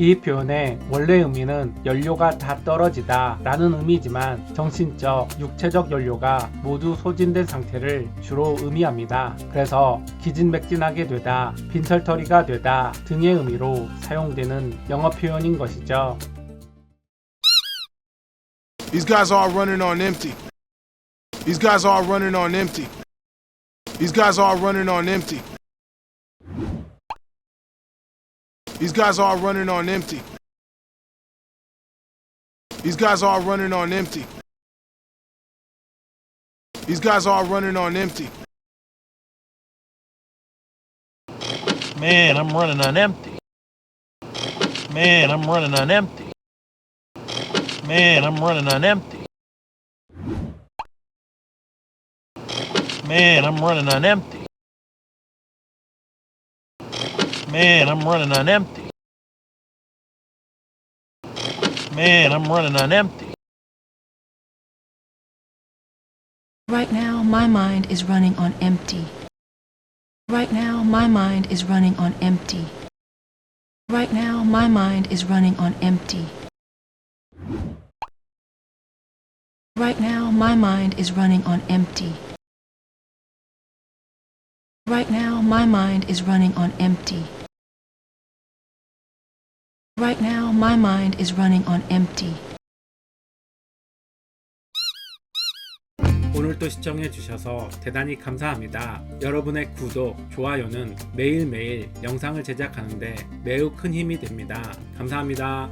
이 표현의 원래 의미는 연료가 다 떨어지다 라는 의미지만 정신적, 육체적 연료가 모두 소진된 상태를 주로 의미합니다. 그래서 기진맥진하게 되다, 빈털터리가 되다 등의 의미로 사용되는 영어 표현인 것이죠. These guys are running on empty. These guys are running on empty. These guys are running on empty. These guys are all running on empty. These guys are running on empty. These guys are running on empty. Man, I'm running on empty. Man, I'm running on empty. Man, I'm running on empty. Man, I'm running on empty. Man, I'm running on empty. Man, I'm running on empty. Right now, my mind is running on empty. Right now, my mind is running on empty. Right now, my mind is running on empty. Right now, my mind is running on empty. Right now, my mind is running on empty. Right now, my mind is running on empty. 오늘도 시청해주셔서 대단히 감사합니다. 여러분의 구독, 좋아요는 매일매일 영상을 제작하는데 매우 큰 힘이 됩니다. 감사합니다.